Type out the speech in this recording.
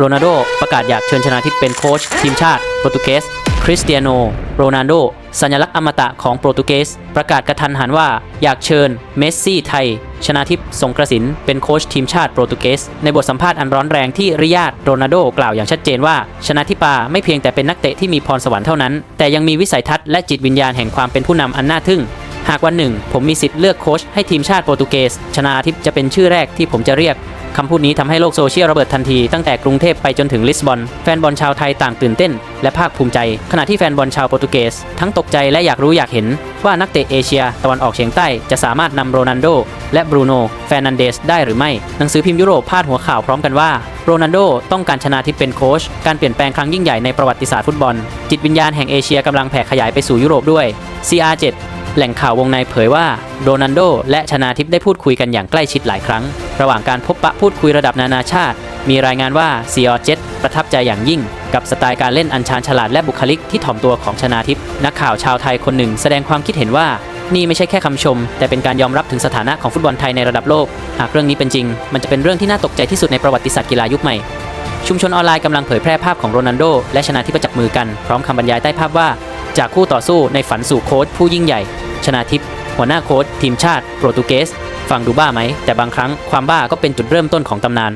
โรนัลโดประกาศอยากเชิญชนาทิพย์เป็นโค้ชทีมชาติโปรตุเกสคริสเตียโนโรนัลโดสัญลักษณ์อมตะของโปรตุเกส ประกาศกระทันหันว่าอยากเชิญเมสซี่ไทย ชนาทิพย์สงกระสินเป็นโค้ชทีมชาติโปรตุเกส ในบทสัมภาษณ์อันร้อนแรงที่ริยาดโรนัลโดกล่าวอย่างชัดเจนว่า ชนาทิปาไม่เพียงแต่เป็นนักเตะที่มีพรสวรรค์เท่านั้น แต่ยังมีวิสัยทัศน์และจิตวิญญาณแห่งความเป็นผู้นำอันน่าทึ่งหากวันหนึ่ง ผมมีสิทธิ์เลือกโค้ชให้ทีมชาติโปรตุเกส ชนาทิพย์จะเป็นชื่อแรกที่ผมจะเรียกคำพูดนี้ทำให้โลกโซเชียลระเบิดทันทีตั้งแต่กรุงเทพไปจนถึงลิสบอน แฟนบอลชาวไทยต่างตื่นเต้น และภาคภูมิใจ ขณะที่แฟนบอลชาวโปรตุเกส ทั้งตกใจและอยากรู้อยากเห็น ว่านักเตะเอเชีย ตะวันออกเฉียงใต้จะสามารถนำโรนัลโดและบรูโน่แฟนันเดสได้หรือไม่ หนังสือพิมพ์ยุโรปพาดหัวข่าวพร้อมกันว่าโรนัลโดต้องการชนะทิพเป็นโค้ชการเปลี่ยนแปลงครั้งยิ่งใหญ่ในประวัติศาสตร์ฟุตบอล จิตวิญญาณแห่งเอเชียกำลังแผ่ขยายไปสู่ยุโรปด้วย CR7 แหล่งข่าววงในเผยว่าโรนัลโดและชนาทิพย์ได้พูดคุยกันอย่างใกล้ชิดหลายครั้ง ระหว่างการพบปะพูดคุยระดับนานาชาติ มีรายงานว่าซีออเจ็ประทับใจอย่างยิ่ง กับสไตล์การเล่นอันชาญฉลาดและบุคลิกที่ถ่อมตัวของชนาทิพย์นักข่าวชาวไทยคนหนึ่งแสดงความคิดเห็นว่านี่ไม่ใช่แค่คำชม แต่เป็นการยอมรับถึงสถานะของฟุตบอลไทยในระดับโลก หากเรื่องนี้เป็นจริง มันจะเป็นเรื่องที่น่าตกใจที่สุดในประวัติศาสตร์กีฬายุคใหม่ ชุมชนออนไลน์กำลังเผยแพร่ภาพของโรนัลโด และชนะทิพย์ประจับมือกัน พร้อมคำบรรยายใต้ภาพว่า จากคู่ต่อสู้ในฝันสู่โค้ชผู้ยิ่งใหญ่ ชนะทิพย์หัวหน้าโค้ชทีมชาติโปรตุเกสฟังดูบ้าไหม แต่บางครั้งความบ้าก็เป็นจุดเริ่มต้นของตำนาน